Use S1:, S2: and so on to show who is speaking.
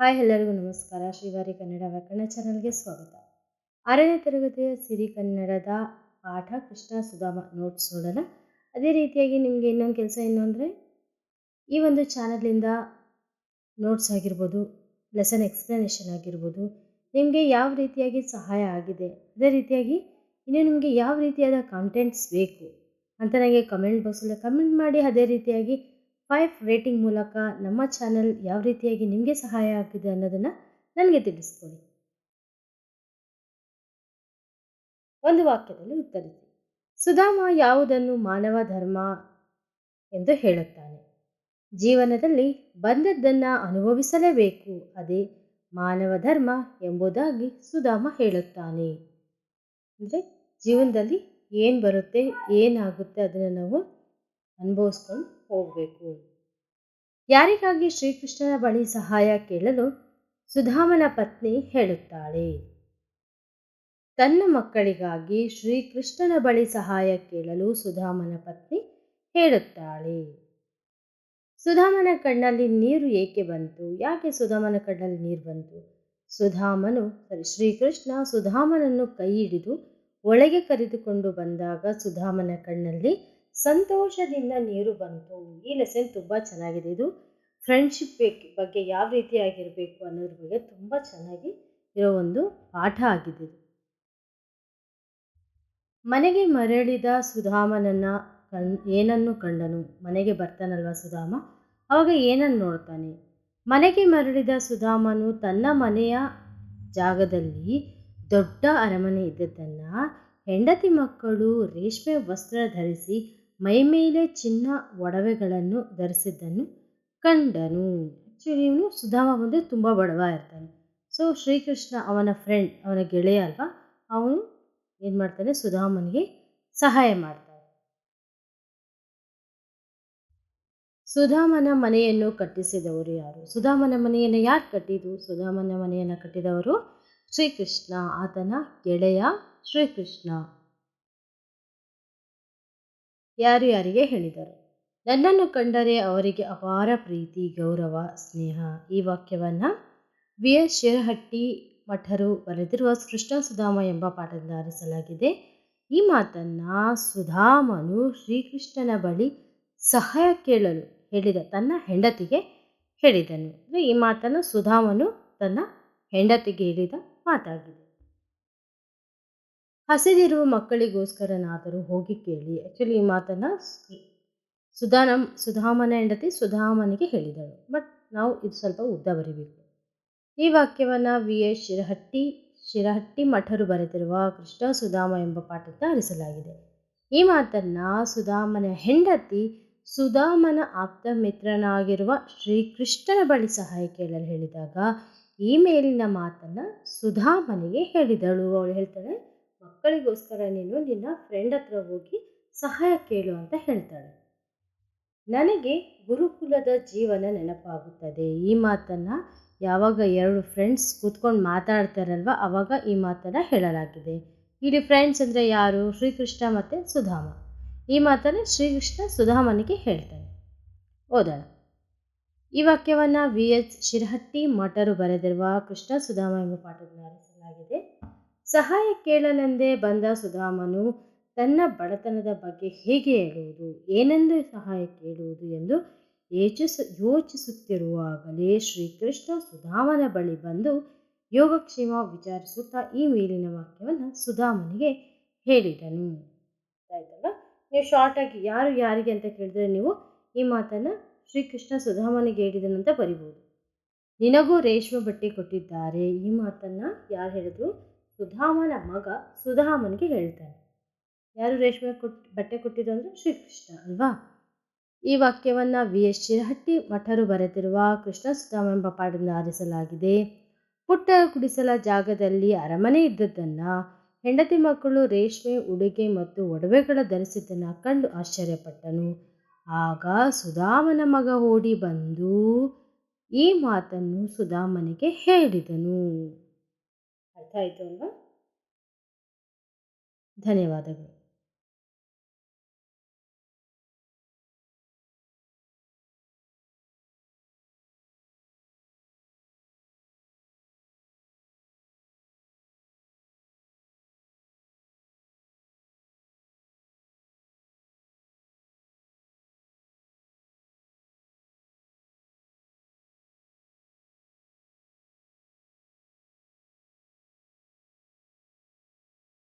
S1: Hi ಎಲ್ಲರಿಗೂ ನಮಸ್ಕಾರ. ಶ್ರೀವಾರಿ ಕನ್ನಡ ವ್ಯಾಕರಣ ಚಾನಲ್ಗೆ ಸ್ವಾಗತ. ಆರನೇ ತರಗತಿಯ ಸಿರಿ ಕನ್ನಡದ ಪಾಠ ಕೃಷ್ಣ ಸುಧಾಮ ನೋಟ್ಸ್ ನೋಡೋಣ. ಅದೇ ರೀತಿಯಾಗಿ ನಿಮಗೆ ಇನ್ನೊಂದು ಕೆಲಸ ಏನು ಅಂದರೆ, ಈ ಒಂದು ಚಾನಲಿಂದ ನೋಟ್ಸ್ ಆಗಿರ್ಬೋದು ಲೆಸನ್ ಎಕ್ಸ್ಪ್ಲನೇಷನ್ ಆಗಿರ್ಬೋದು, ನಿಮಗೆ ಯಾವ ರೀತಿಯಾಗಿ ಸಹಾಯ ಆಗಿದೆ, ಅದೇ ರೀತಿಯಾಗಿ ಇನ್ನು ನಿಮಗೆ ಯಾವ ರೀತಿಯಾದ ಕಾಂಟೆಂಟ್ಸ್ ಬೇಕು ಅಂತ ನನಗೆ ಕಮೆಂಟ್ ಬಾಕ್ಸಲ್ಲಿ ಕಮೆಂಟ್ ಮಾಡಿ, ಅದೇ ರೀತಿಯಾಗಿ ಫೈವ್ ರೇಟಿಂಗ್ ಮೂಲಕ ನಮ್ಮ ಚಾನಲ್ ಯಾವ ರೀತಿಯಾಗಿ ನಿಮಗೆ ಸಹಾಯ ಆಗಿದೆ ಅನ್ನೋದನ್ನು ನನಗೆ ತಿಳಿಸ್ಕೊಡಿ. ಒಂದು ವಾಕ್ಯದಲ್ಲಿ ಉತ್ತರಿಸಿ. ಸುಧಾಮ ಯಾವುದನ್ನು ಮಾನವ ಧರ್ಮ ಎಂದು ಹೇಳುತ್ತಾನೆ? ಜೀವನದಲ್ಲಿ ಬಂದದ್ದನ್ನು ಅನುಭವಿಸಲೇಬೇಕು, ಅದೇ ಮಾನವ ಧರ್ಮ ಎಂಬುದಾಗಿ ಸುಧಾಮ ಹೇಳುತ್ತಾನೆ. ಅಂದರೆ ಜೀವನದಲ್ಲಿ ಏನು ಬರುತ್ತೆ, ಏನಾಗುತ್ತೆ ಅದನ್ನು ನಾವು ಅನುಭವಿಸ್ಕೊಂಡು ಹೋಗಬೇಕು. ಯಾರಿಗಾಗಿ ಶ್ರೀಕೃಷ್ಣನ ಬಳಿ ಸಹಾಯ ಕೇಳಲು ಸುಧಾಮನ ಪತ್ನಿ ಹೇಳುತ್ತಾಳೆ. ತನ್ನ ಮಕ್ಕಳಿಗಾಗಿ ಶ್ರೀಕೃಷ್ಣನ ಬಳಿ ಸಹಾಯ ಕೇಳಲು ಸುಧಾಮನ ಪತ್ನಿ ಹೇಳುತ್ತಾಳೆ. ಸುಧಾಮನ ಕಣ್ಣಲ್ಲಿ ನೀರು ಏಕೆ ಬಂತು? ಯಾಕೆ ಸುಧಾಮನ ಕಣ್ಣಲ್ಲಿ ನೀರು ಬಂತು? ಸುಧಾಮನು, ಸರಿ, ಶ್ರೀಕೃಷ್ಣ ಸುಧಾಮನನ್ನು ಕೈ ಹಿಡಿದು ಒಳಗೆ ಕರೆದುಕೊಂಡು ಬಂದಾಗ ಸುಧಾಮನ ಕಣ್ಣಲ್ಲಿ ಸಂತೋಷದಿಂದ ನೀರು ಬಂತು. ಈ ಲೆಸನ್ ತುಂಬ ಚೆನ್ನಾಗಿದೆ. ಇದು ಫ್ರೆಂಡ್ಶಿಪ್ ಬಗ್ಗೆ ಯಾವ ರೀತಿಯಾಗಿರಬೇಕು ಅನ್ನೋದ್ರ ಬಗ್ಗೆ ತುಂಬ ಚೆನ್ನಾಗಿ ಇರೋ ಒಂದು ಪಾಠ ಆಗಿದೆ ಮನೆಗೆ ಮರಳಿದ ಸುಧಾಮನನ್ನ ಕಣ್, ಏನನ್ನು ಕಂಡನು? ಮನೆಗೆ ಬರ್ತಾನಲ್ವ ಸುಧಾಮ? ಅವಾಗ ಏನನ್ನು ನೋಡ್ತಾನೆ? ಮನೆಗೆ ಮರಳಿದ ಸುಧಾಮನು ತನ್ನ ಮನೆಯ ಜಾಗದಲ್ಲಿ ದೊಡ್ಡ ಅರಮನೆ ಇದ್ದದ್ದನ್ನು ಹೆಂಡತಿ ಮಕ್ಕಳು ರೇಷ್ಮೆ ವಸ್ತ್ರ ಧರಿಸಿ ಮೈಮೇಲೆ ಚಿನ್ನ ಒಡವೆಗಳನ್ನು ಧರಿಸಿದ್ದನ್ನು ಕಂಡನು. ಆ್ಯಕ್ಚುಲಿ ಇವನು ಸುಧಾಮ ಬಂದರೆ ತುಂಬ ಬಡವ ಇರ್ತಾನೆ. ಸೊ ಶ್ರೀಕೃಷ್ಣ ಅವನ ಫ್ರೆಂಡ್ ಅವನ ಗೆಳೆಯ ಅಲ್ವಾ? ಅವನು ಏನು ಮಾಡ್ತಾನೆ? ಸುಧಾಮನಿಗೆ ಸಹಾಯ ಮಾಡ್ತಾನೆ. ಸುಧಾಮನ ಮನೆಯನ್ನು ಕಟ್ಟಿಸಿದವರು ಯಾರು? ಸುಧಾಮನ ಮನೆಯನ್ನು ಯಾರು ಕಟ್ಟಿದ್ದು? ಸುಧಾಮನ ಮನೆಯನ್ನು ಕಟ್ಟಿದವರು ಶ್ರೀಕೃಷ್ಣ, ಆತನ ಗೆಳೆಯ ಶ್ರೀಕೃಷ್ಣ. ಯಾರು ಯಾರಿಗೆ ಹೇಳಿದರು? ನನ್ನನ್ನು ಕಂಡರೆ ಅವರಿಗೆ ಅಪಾರ ಪ್ರೀತಿ, ಗೌರವ, ಸ್ನೇಹ. ಈ ವಾಕ್ಯವನ್ನು ವಿ. ಎಸ್. ಶಿರಹಟ್ಟಿ ಮಠರು ಬರೆದಿರುವ ಸುಧಾಮ ಎಂಬ ಪಾಠದಿಂದ ಆರಿಸಲಾಗಿದೆ. ಈ ಮಾತನ್ನು ಸುಧಾಮನು ಶ್ರೀಕೃಷ್ಣನ ಬಳಿ ಸಹಾಯ ಕೇಳಲು ಹೇಳಿದ ತನ್ನ ಹೆಂಡತಿಗೆ ಹೇಳಿದನು. ಈ ಮಾತನ್ನು ಸುಧಾಮನು ತನ್ನ ಹೆಂಡತಿಗೆ ಹೇಳಿದ ಮಾತಾಗಿದೆ. ಹಸಿದಿರುವ ಮಕ್ಕಳಿಗೋಸ್ಕರನಾದರೂ ಹೋಗಿ ಕೇಳಿ. ಆ್ಯಕ್ಚುಲಿ ಈ ಮಾತನ್ನು ಸುಧಾನ ಸುಧಾಮನ ಹೆಂಡತಿ ಸುಧಾಮನಿಗೆ ಹೇಳಿದಳು. ಬಟ್ ನಾವು ಇದು ಸ್ವಲ್ಪ ಉದ್ದ ಬರಿಬೇಕು ಈ ವಾಕ್ಯವನ್ನು ವಿ. ಎ ಶಿರಹಟ್ಟಿ ಶಿರಹಟ್ಟಿ ಮಠರು ಬರೆದಿರುವ ಕೃಷ್ಣ ಸುಧಾಮ ಎಂಬ ಪಾಠದಿಂದ ಹರಿಸಲಾಗಿದೆ ಈ ಮಾತನ್ನು ಸುಧಾಮನ ಹೆಂಡತಿ ಸುಧಾಮನ ಆಪ್ತ ಮಿತ್ರನಾಗಿರುವ ಶ್ರೀಕೃಷ್ಣನ ಬಳಿ ಸಹಾಯ ಕೇಳಲು ಹೇಳಿದಾಗ ಈ ಮೇಲಿನ ಮಾತನ್ನು ಸುಧಾಮನಿಗೆ ಹೇಳಿದಳು. ಅವಳು ಹೇಳ್ತಾಳೆ ಮಕ್ಕಳಿಗೋಸ್ಕರ ನೀನು ನಿನ್ನ ಫ್ರೆಂಡ್ ಹತ್ರ ಹೋಗಿ ಸಹಾಯ ಕೇಳು ಅಂತ ಹೇಳ್ತಾಳೆ. ನನಗೆ ಗುರುಕುಲದ ಜೀವನ ನೆನಪಾಗುತ್ತದೆ. ಈ ಮಾತನ್ನು ಯಾವಾಗ ಎರಡು ಫ್ರೆಂಡ್ಸ್ ಕೂತ್ಕೊಂಡು ಮಾತಾಡ್ತಾರಲ್ವ ಆವಾಗ ಈ ಮಾತನ್ನು ಹೇಳಲಾಗಿದೆ. ಇಲ್ಲಿ ಫ್ರೆಂಡ್ಸ್ ಅಂದರೆ ಯಾರು? ಶ್ರೀಕೃಷ್ಣ ಮತ್ತು ಸುಧಾಮ. ಈ ಮಾತನ್ನು ಶ್ರೀಕೃಷ್ಣ ಸುಧಾಮನಿಗೆ ಹೇಳ್ತಾನೆ. ಓದೋಣ. ಈ ವಾಕ್ಯವನ್ನು ವಿ ಎಚ್ ಶಿರಹಟ್ಟಿ ಮಠರು ಬರೆದಿರುವ ಕೃಷ್ಣ ಸುಧಾಮ ಎಂಬ ಪಾಠದಲ್ಲಿ ಆರಿಸಲಾಗಿದೆ. ಸಹಾಯ ಕೇಳಲೆಂದೇ ಬಂದ ಸುಧಾಮನು ತನ್ನ ಬಡತನದ ಬಗ್ಗೆ ಹೇಗೆ ಹೇಳುವುದು, ಏನೆಂದು ಸಹಾಯ ಕೇಳುವುದು ಎಂದು ಯೋಚಿಸ, ಯೋಚಿಸುತ್ತಿರುವಾಗಲೇ ಶ್ರೀಕೃಷ್ಣ ಸುಧಾಮನ ಬಳಿ ಬಂದು ಯೋಗಕ್ಷೇಮ ವಿಚಾರಿಸುತ್ತಾ ಈ ಮೇಲಿನ ವಾಕ್ಯವನ್ನು ಸುಧಾಮನಿಗೆ ಹೇಳಿದನು. ಆಯ್ತಲ್ಲ ನೀವು ಶಾರ್ಟಾಗಿ ಯಾರು ಯಾರಿಗೆ ಅಂತ ಕೇಳಿದ್ರೆ ನೀವು ಈ ಮಾತನ್ನು ಶ್ರೀಕೃಷ್ಣ ಸುಧಾಮನಿಗೆ ಅಂತ ಬರಿಬೋದು. ನಿನಗೂ ರೇಷ್ಮೆ ಬಟ್ಟೆ ಕೊಟ್ಟಿದ್ದಾರೆ, ಈ ಮಾತನ್ನು ಯಾರು ಹೇಳಿದ್ರು? ಸುಧಾಮನ ಮಗ ಸುಧಾಮನಿಗೆ ಹೇಳ್ತಾನೆ. ಯಾರು ರೇಷ್ಮೆ ಕೊಟ್, ಬಟ್ಟೆ ಕೊಟ್ಟಿದ್ದು ಅಂದರೆ ಶ್ರೀಕೃಷ್ಣ ಅಲ್ವಾ? ಈ ವಾಕ್ಯವನ್ನು ವಿ. ಎಸ್. ಶಿರಹಟ್ಟಿ ಮಠರು ಬರೆದಿರುವ ಕೃಷ್ಣ ಸುಧಾಮ ಎಂಬ ಪಾಠದಿಂದ ಆರಿಸಲಾಗಿದೆ. ಪುಟ್ಟ ಕುಡಿಸಲ ಜಾಗದಲ್ಲಿ ಅರಮನೆ ಇದ್ದದ್ದನ್ನು ಹೆಂಡತಿ ಮಕ್ಕಳು ರೇಷ್ಮೆ, ಉಡುಗೆ ಮತ್ತು ಒಡವೆಗಳ ಧರಿಸಿದ್ದನ್ನು ಕಂಡು ಆಶ್ಚರ್ಯಪಟ್ಟನು. ಆಗ ಸುಧಾಮನ ಮಗ ಓಡಿ ಬಂದು ಈ ಮಾತನ್ನು ಸುಧಾಮನಿಗೆ ಹೇಳಿದನು. ಅರ್ಥ ಆಯಿತು ಅಲ್ವಾ ಧನ್ಯವಾದಗಳು